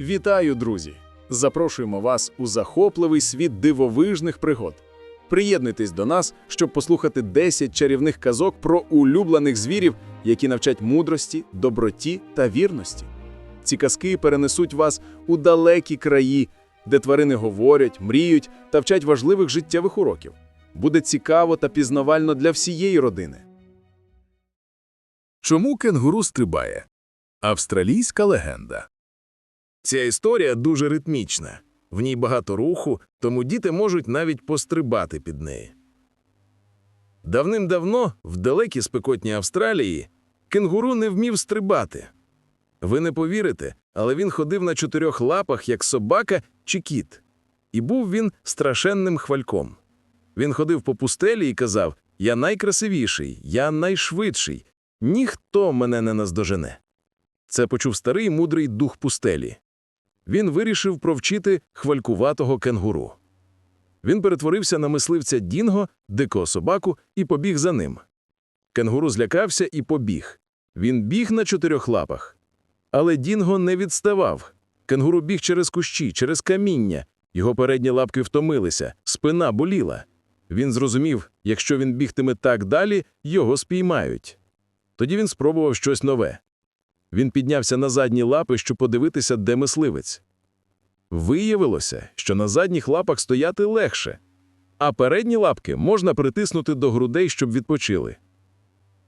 Вітаю, друзі! Запрошуємо вас у захопливий світ дивовижних пригод. Приєднуйтесь до нас, щоб послухати 10 чарівних казок про улюблених звірів, які навчать мудрості, доброті та вірності. Ці казки перенесуть вас у далекі краї, де тварини говорять, мріють та вчать важливих життєвих уроків. Буде цікаво та пізнавально для всієї родини. Чому кенгуру стрибає? Австралійська легенда. Ця історія дуже ритмічна. В ній багато руху, тому діти можуть навіть пострибати під неї. Давним-давно, в далекій спекотній Австралії, кенгуру не вмів стрибати. Ви не повірите, але він ходив на чотирьох лапах, як собака чи кіт. І був він страшенним хвальком. Він ходив по пустелі і казав: Я найкрасивіший, я найшвидший, ніхто мене не наздожене. Це почув старий мудрий дух пустелі. Він вирішив провчити хвалькуватого кенгуру. Він перетворився на мисливця Дінго, дикого собаку, і побіг за ним. Кенгуру злякався і побіг. Він біг на чотирьох лапах. Але Дінго не відставав. Кенгуру біг через кущі, через каміння. Його передні лапки втомилися, спина боліла. Він зрозумів, якщо він бігтиме так далі, його спіймають. Тоді він спробував щось нове. Він піднявся на задні лапи, щоб подивитися, де мисливець. Виявилося, що на задніх лапах стояти легше, а передні лапки можна притиснути до грудей, щоб відпочили.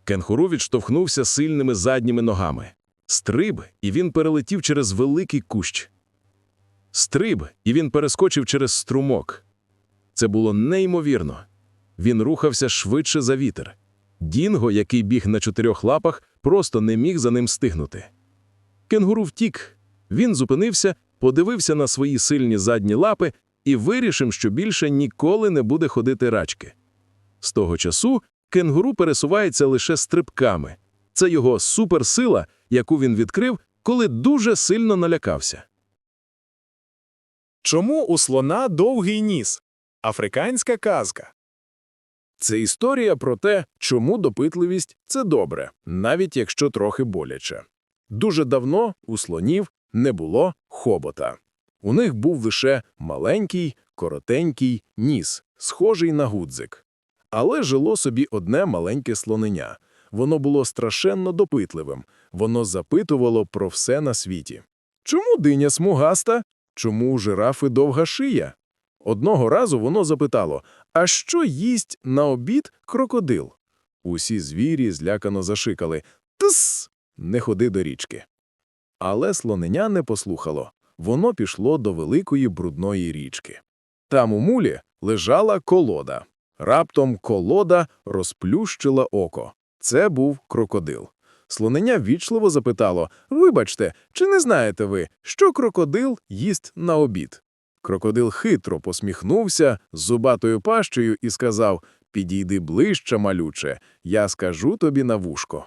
Кенгуру відштовхнувся сильними задніми ногами. Стриб, і він перелетів через великий кущ. Стриб, і він перескочив через струмок. Це було неймовірно. Він рухався швидше за вітер. Дінго, який біг на чотирьох лапах, просто не міг за ним стигнути. Кенгуру втік. Він зупинився, подивився на свої сильні задні лапи і вирішив, що більше ніколи не буде ходити рачки. З того часу кенгуру пересувається лише стрибками. Це його суперсила, яку він відкрив, коли дуже сильно налякався. Чому у слона довгий ніс? Африканська казка. Це історія про те, чому допитливість це добре, навіть якщо трохи боляче. Дуже давно у слонів не було хобота. У них був лише маленький, коротенький ніс, схожий на гудзик. Але жило собі одне маленьке слоненя. Воно було страшенно допитливим, воно запитувало про все на світі. Чому диня смугаста? Чому у жирафи довга шия? Одного разу воно запитало, а що їсть на обід крокодил? Усі звірі злякано зашикали «Тс! Не ходи до річки. Але слоненя не послухало. Воно пішло до великої брудної річки. Там у мулі лежала колода. Раптом колода розплющила око. Це був крокодил. Слоненя вічливо запитало «Вибачте, чи не знаєте ви, що крокодил їсть на обід?» Крокодил хитро посміхнувся з зубатою пащею і сказав «Підійди ближче, малюче, я скажу тобі на вушко».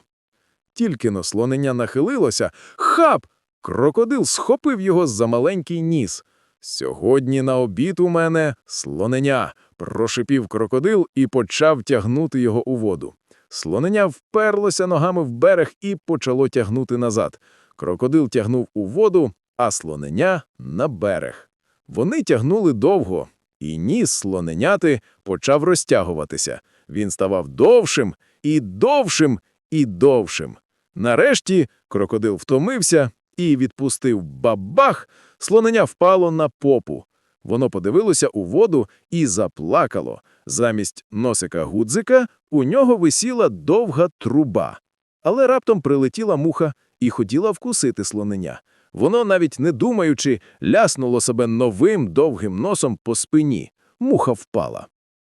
Тільки но слонення нахилилося «Хап!» Крокодил схопив його за маленький ніс. «Сьогодні на обід у мене слоненя», – прошипів крокодил і почав тягнути його у воду. Слоненя вперлося ногами в берег і почало тягнути назад. Крокодил тягнув у воду, а слоненя – на берег. Вони тягнули довго, і ніс слоненяти почав розтягуватися. Він ставав довшим і довшим і довшим. Нарешті крокодил втомився і відпустив бабах, слоненя впало на попу. Воно подивилося у воду і заплакало. Замість носика гудзика у нього висіла довга труба. Але раптом прилетіла муха і хотіла вкусити слоненя. Воно, навіть не думаючи, ляснуло себе новим довгим носом по спині. Муха впала.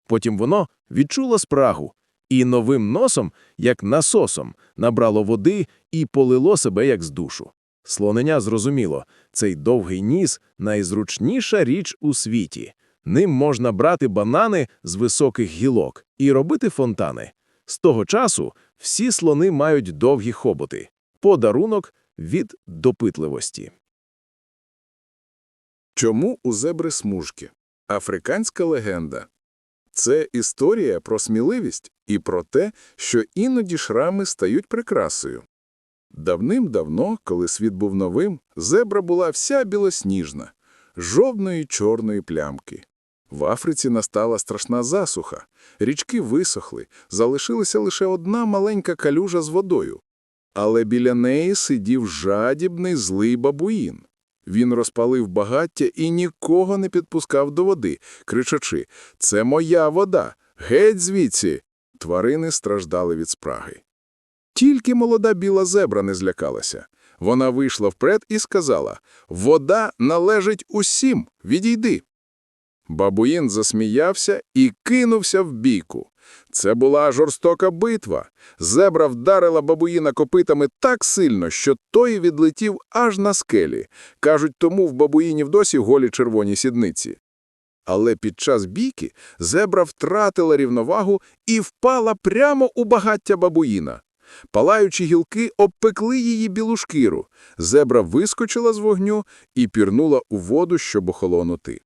Потім воно відчуло спрагу і новим носом, як насосом, набрало води і полило себе як з душу. Слоненя зрозуміло, цей довгий ніс – найзручніша річ у світі. Ним можна брати банани з високих гілок і робити фонтани. З того часу всі слони мають довгі хоботи. Подарунок від допитливості. Чому у зебри смужки? Африканська легенда. Це історія про сміливість і про те, що іноді шрами стають прикрасою. Давним-давно, коли світ був новим, зебра була вся білосніжна, жовної чорної плямки. В Африці настала страшна засуха, річки висохли, залишилася лише одна маленька калюжа з водою. Але біля неї сидів жадібний злий бабуїн. Він розпалив багаття і нікого не підпускав до води, кричачи «Це моя вода! Геть звідси!» Тварини страждали від спраги. Тільки молода біла зебра не злякалася. Вона вийшла вперед і сказала «Вода належить усім, відійди». Бабуїн засміявся і кинувся в бійку. Це була жорстока битва. Зебра вдарила бабуїна копитами так сильно, що той відлетів аж на скелі. Кажуть, тому в бабуїнів досі голі червоні сідниці. Але під час бійки зебра втратила рівновагу і впала прямо у багаття бабуїна. Палаючі гілки обпекли її білу шкіру. Зебра вискочила з вогню і пірнула у воду, щоб охолонути.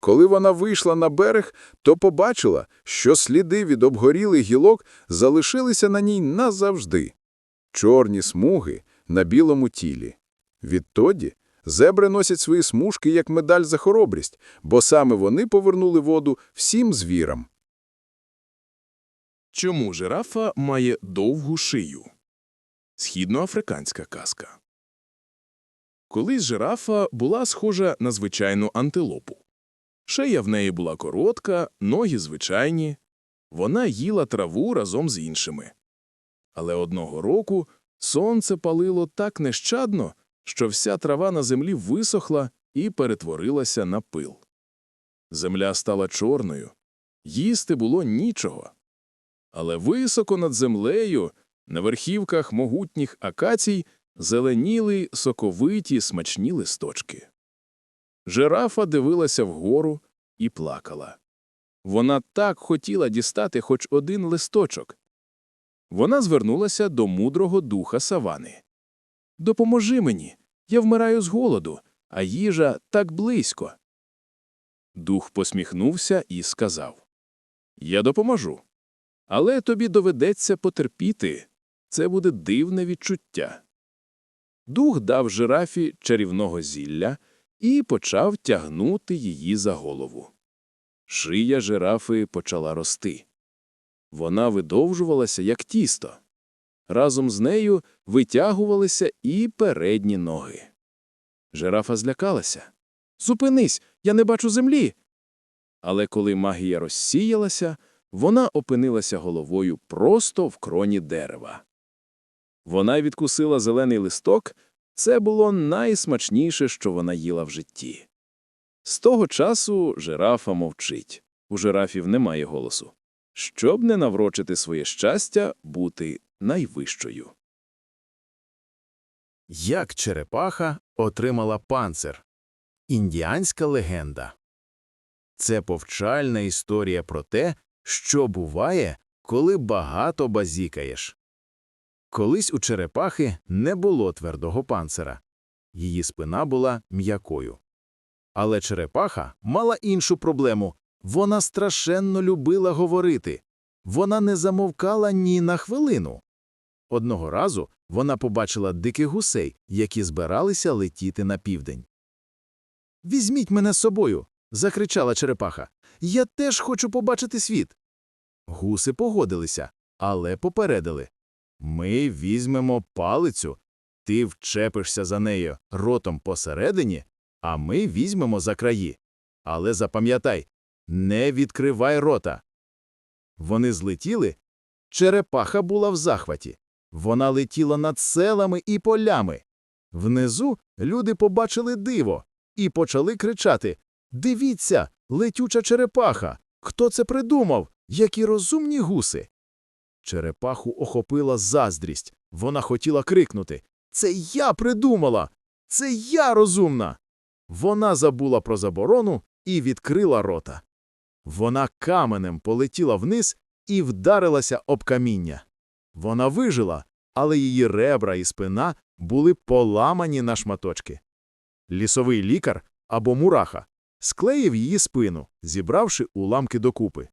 Коли вона вийшла на берег, то побачила, що сліди від обгорілих гілок залишилися на ній назавжди. Чорні смуги на білому тілі. Відтоді зебри носять свої смужки як медаль за хоробрість, бо саме вони повернули воду всім звірам. Чому жирафа має довгу шию? Східноафриканська казка. Колись жирафа була схожа на звичайну антилопу. Шия в неї була коротка, ноги звичайні. Вона їла траву разом з іншими. Але одного року сонце палило так нещадно, що вся трава на землі висохла і перетворилася на пил. Земля стала чорною, їсти було нічого. Але високо над землею, на верхівках могутніх акацій, зеленіли соковиті смачні листочки. Жирафа дивилася вгору і плакала. Вона так хотіла дістати хоч один листочок. Вона звернулася до мудрого духа савани. Допоможи мені, я вмираю з голоду, а їжа так близько. Дух посміхнувся і сказав Я допоможу. Але тобі доведеться потерпіти. Це буде дивне відчуття. Дух дав жирафі чарівного зілля і почав тягнути її за голову. Шия жирафи почала рости. Вона видовжувалася, як тісто. Разом з нею витягувалися і передні ноги. Жирафа злякалася. Зупинись, я не бачу землі. Але коли магія розсіялася, вона опинилася головою просто в кроні дерева. Вона відкусила зелений листок, це було найсмачніше, що вона їла в житті. З того часу жирафа мовчить. У жирафів немає голосу. Щоб не наврочити своє щастя бути найвищою. Як черепаха отримала панцир? Індіанська легенда. Це повчальна історія про те, що буває, коли багато базікаєш. Колись у черепахи не було твердого панцира. Її спина була м'якою. Але черепаха мала іншу проблему. Вона страшенно любила говорити. Вона не замовкала ні на хвилину. Одного разу вона побачила диких гусей, які збиралися летіти на південь. Візьміть мене з собою. закричала черепаха. Я теж хочу побачити світ. Гуси погодилися, але попередили. Ми візьмемо палицю, ти вчепишся за нею ротом посередині, а ми візьмемо за краї. Але запам'ятай, не відкривай рота. Вони злетіли. Черепаха була в захваті. Вона летіла над селами і полями. Внизу люди побачили диво і почали кричати Дивіться, летюча черепаха! Хто це придумав? Які розумні гуси! Черепаху охопила заздрість. Вона хотіла крикнути Це я придумала! Це я розумна! Вона забула про заборону і відкрила рота. Вона каменем полетіла вниз і вдарилася об каміння. Вона вижила, але її ребра і спина були поламані на шматочки. Лісовий лікар або мураха склеїв її спину, зібравши уламки докупи.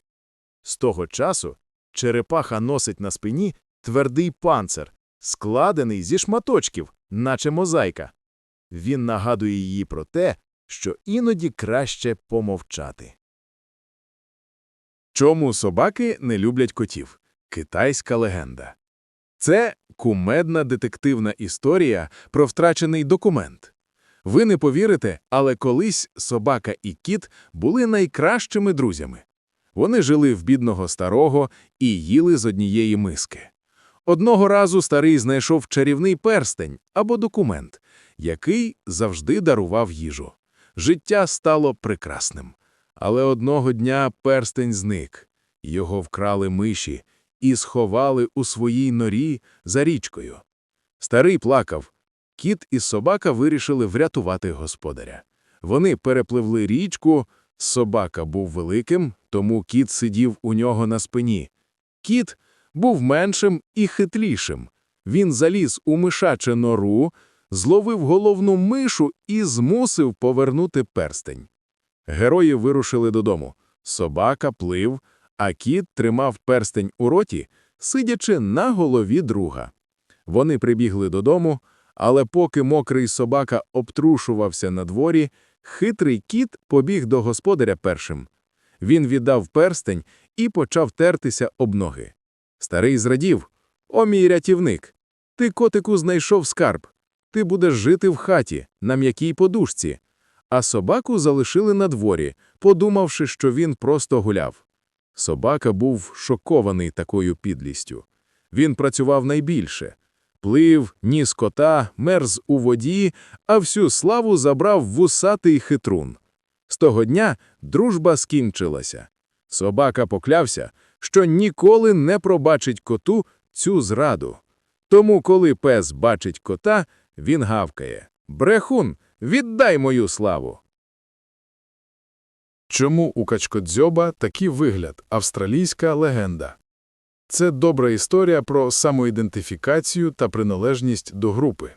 З того часу черепаха носить на спині твердий панцир, складений зі шматочків, наче мозаїка. Він нагадує її про те, що іноді краще помовчати. Чому собаки не люблять котів? Китайська легенда. Це кумедна детективна історія про втрачений документ. Ви не повірите, але колись собака і кіт були найкращими друзями. Вони жили в бідного старого і їли з однієї миски. Одного разу старий знайшов чарівний перстень або документ, який завжди дарував їжу. Життя стало прекрасним. Але одного дня перстень зник. Його вкрали миші і сховали у своїй норі за річкою. Старий плакав. Кіт і собака вирішили врятувати господаря. Вони перепливли річку, собака був великим, тому кіт сидів у нього на спині. Кіт був меншим і хитлішим. Він заліз у мишаче нору, зловив головну мишу і змусив повернути перстень. Герої вирушили додому. Собака плив, а кіт тримав перстень у роті, сидячи на голові друга. Вони прибігли додому, але поки мокрий собака обтрушувався на дворі, хитрий кіт побіг до господаря першим. Він віддав перстень і почав тертися об ноги. Старий зрадів. О, мій рятівник! Ти, котику, знайшов скарб. Ти будеш жити в хаті, на м'якій подушці. А собаку залишили на дворі, подумавши, що він просто гуляв. Собака був шокований такою підлістю. Він працював найбільше. Плив, ніс кота, мерз у воді, а всю славу забрав вусатий хитрун. З того дня дружба скінчилася. Собака поклявся, що ніколи не пробачить коту цю зраду. Тому, коли пес бачить кота, він гавкає. Брехун, віддай мою славу. Чому у качкодзьоба такий вигляд – австралійська легенда? Це добра історія про самоідентифікацію та приналежність до групи.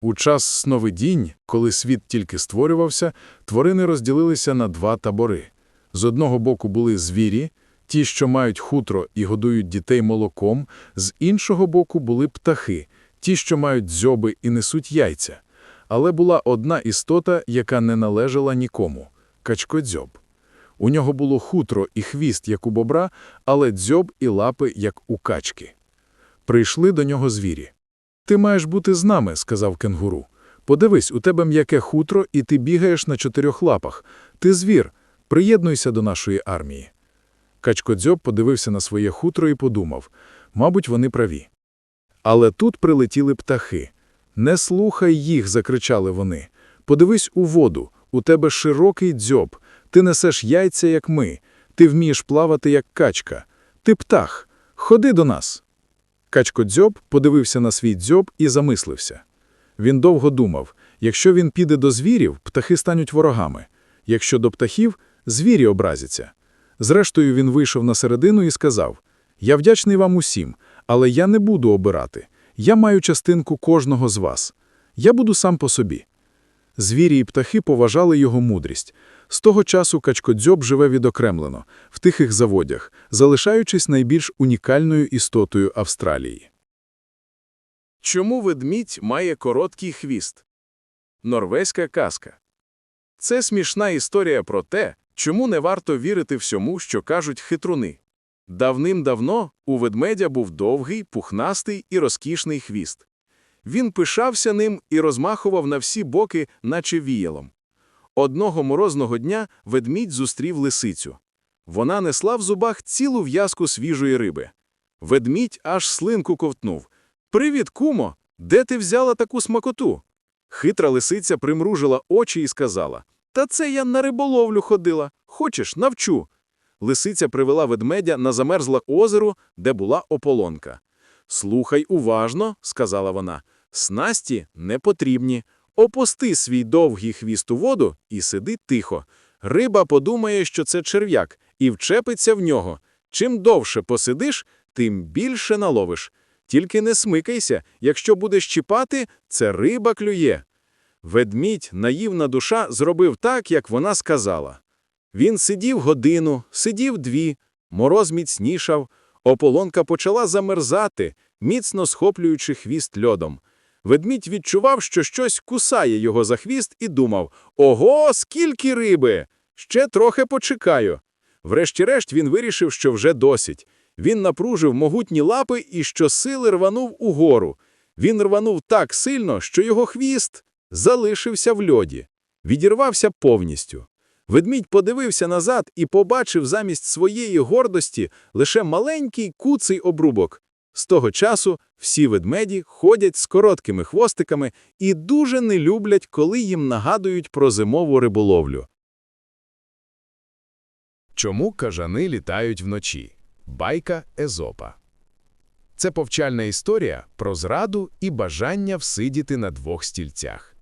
У час сновидінь, коли світ тільки створювався, тварини розділилися на два табори. З одного боку були звірі, ті, що мають хутро і годують дітей молоком, з іншого боку були птахи, ті, що мають дзьоби і несуть яйця. Але була одна істота, яка не належала нікому – качкодзьоб. У нього було хутро і хвіст, як у бобра, але дзьоб і лапи, як у качки. Прийшли до нього звірі. «Ти маєш бути з нами», – сказав кенгуру. «Подивись, у тебе м'яке хутро, і ти бігаєш на чотирьох лапах. Ти звір, приєднуйся до нашої армії». Качкодзьоб подивився на своє хутро і подумав, мабуть, вони праві. Але тут прилетіли птахи. «Не слухай їх», – закричали вони. «Подивись у воду, у тебе широкий дзьоб, ти несеш яйця, як ми, ти вмієш плавати, як качка. Ти птах, ходи до нас». Качкодзьоб подивився на свій дзьоб і замислився. Він довго думав, якщо він піде до звірів, птахи стануть ворогами. Якщо до птахів, звірі образяться. Зрештою, він вийшов на середину і сказав, «Я вдячний вам усім, але я не буду обирати. Я маю частинку кожного з вас. Я буду сам по собі». Звірі і птахи поважали його мудрість. З того часу качкодзьоб живе відокремлено, в тихих заводях, залишаючись найбільш унікальною істотою Австралії. Чому ведмідь має короткий хвіст? Норвезька казка. Це смішна історія про те, чому не варто вірити всьому, що кажуть хитруни. Давним-давно у ведмедя був довгий, пухнастий і розкішний хвіст. Він пишався ним і розмахував на всі боки, наче віялом. Одного морозного дня ведмідь зустрів лисицю. Вона несла в зубах цілу в'язку свіжої риби. Ведмідь аж слинку ковтнув. «Привіт, кумо! Де ти взяла таку смакоту?» Хитра лисиця примружила очі і сказала, «Та це я на риболовлю ходила. Хочеш, навчу». Лисиця привела ведмедя на замерзле озеро, де була ополонка. «Слухай уважно», – сказала вона, – «снасті не потрібні. Опусти свій довгий хвіст у воду і сиди тихо. Риба подумає, що це черв'як, і вчепиться в нього. Чим довше посидиш, тим більше наловиш. Тільки не смикайся, якщо будеш чіпати, це риба клює. Ведмідь, наївна душа, зробив так, як вона сказала. Він сидів годину, сидів дві, мороз міцнішав, ополонка почала замерзати, міцно схоплюючи хвіст льодом. Ведмідь відчував, що щось кусає його за хвіст, і думав: Ого, скільки риби! Ще трохи почекаю. Врешті-решт він вирішив, що вже досить. Він напружив могутні лапи і щосили рванув угору. Він рванув так сильно, що його хвіст залишився в льоді, відірвався повністю. Ведмідь подивився назад і побачив замість своєї гордості лише маленький куций обрубок. З того часу всі ведмеді ходять з короткими хвостиками і дуже не люблять, коли їм нагадують про зимову риболовлю. Чому кажани літають вночі? Байка Езопа. Це повчальна історія про зраду і бажання всидіти на двох стільцях.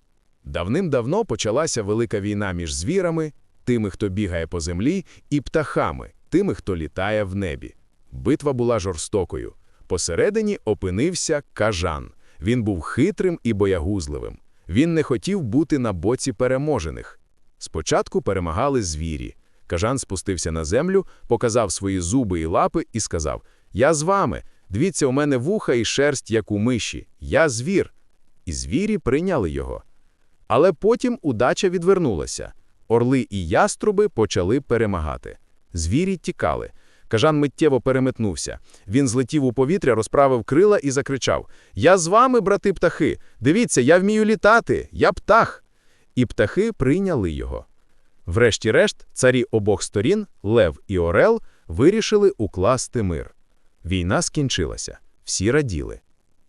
Давним-давно почалася велика війна між звірами, тими, хто бігає по землі, і птахами, тими, хто літає в небі. Битва була жорстокою. Посередині опинився кажан. Він був хитрим і боягузливим. Він не хотів бути на боці переможених. Спочатку перемагали звірі. Кажан спустився на землю, показав свої зуби і лапи і сказав: Я з вами. Дивіться, у мене вуха і шерсть, як у миші. Я звір. І звірі прийняли його. Але потім удача відвернулася. Орли і яструби почали перемагати. Звірі тікали. Кажан миттєво переметнувся. Він злетів у повітря, розправив крила і закричав: Я з вами, брати птахи! Дивіться, я вмію літати! Я птах! І птахи прийняли його. Врешті-решт, царі обох сторін, Лев і Орел, вирішили укласти мир. Війна скінчилася. Всі раділи.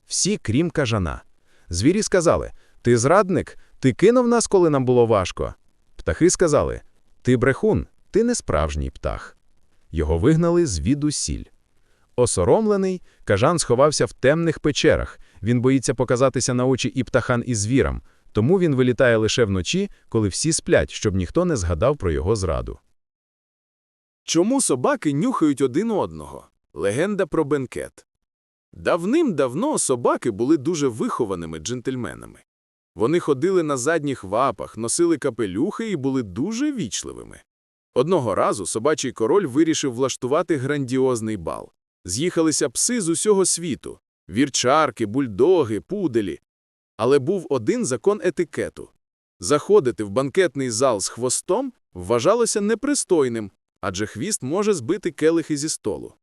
Всі, крім кажана. Звірі сказали: Ти зрадник, ти кинув нас, коли нам було важко. Птахи сказали: Ти брехун, ти не справжній птах. Його вигнали звідусіль. Осоромлений, кажан сховався в темних печерах. Він боїться показатися на очі і птахан, і звірам, тому він вилітає лише вночі, коли всі сплять, щоб ніхто не згадав про його зраду. Чому собаки нюхають один одного? Легенда про бенкет. Давним-давно собаки були дуже вихованими джентльменами. Вони ходили на задніх вапах, носили капелюхи і були дуже вічливими. Одного разу собачий король вирішив влаштувати грандіозний бал. З'їхалися пси з усього світу – вірчарки, бульдоги, пуделі. Але був один закон етикету. Заходити в банкетний зал з хвостом вважалося непристойним, адже хвіст може збити келихи зі столу.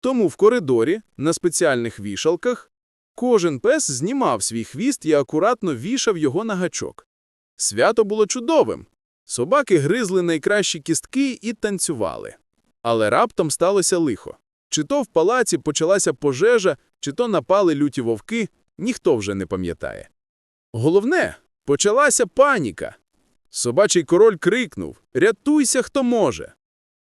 Тому в коридорі, на спеціальних вішалках, кожен пес знімав свій хвіст і акуратно вішав його на гачок. Свято було чудовим. Собаки гризли найкращі кістки і танцювали. Але раптом сталося лихо. Чи то в палаці почалася пожежа, чи то напали люті вовки, ніхто вже не пам'ятає. Головне, почалася паніка. Собачий король крикнув Рятуйся, хто може.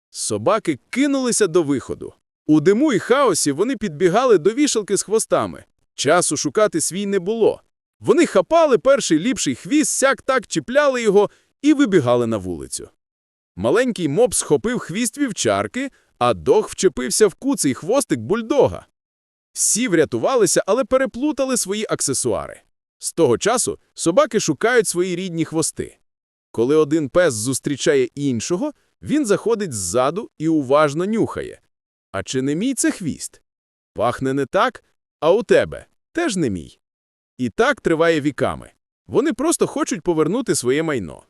Собаки кинулися до виходу. У диму і хаосі вони підбігали до вішалки з хвостами. Часу шукати свій не було. Вони хапали перший ліпший хвіст, сяк так чіпляли його і вибігали на вулицю. Маленький моб схопив хвіст вівчарки, а дог вчепився в куций хвостик бульдога. Всі врятувалися, але переплутали свої аксесуари. З того часу собаки шукають свої рідні хвости. Коли один пес зустрічає іншого, він заходить ззаду і уважно нюхає. А чи не мій це хвіст? Пахне не так, а у тебе теж не мій. І так триває віками. Вони просто хочуть повернути своє майно.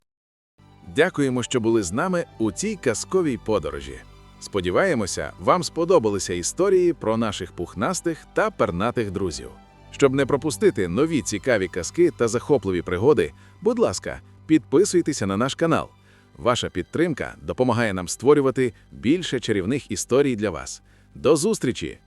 Дякуємо, що були з нами у цій казковій подорожі. Сподіваємося, вам сподобалися історії про наших пухнастих та пернатих друзів. Щоб не пропустити нові цікаві казки та захопливі пригоди, будь ласка, підписуйтеся на наш канал. Ваша підтримка допомагає нам створювати більше чарівних історій для вас. До зустрічі!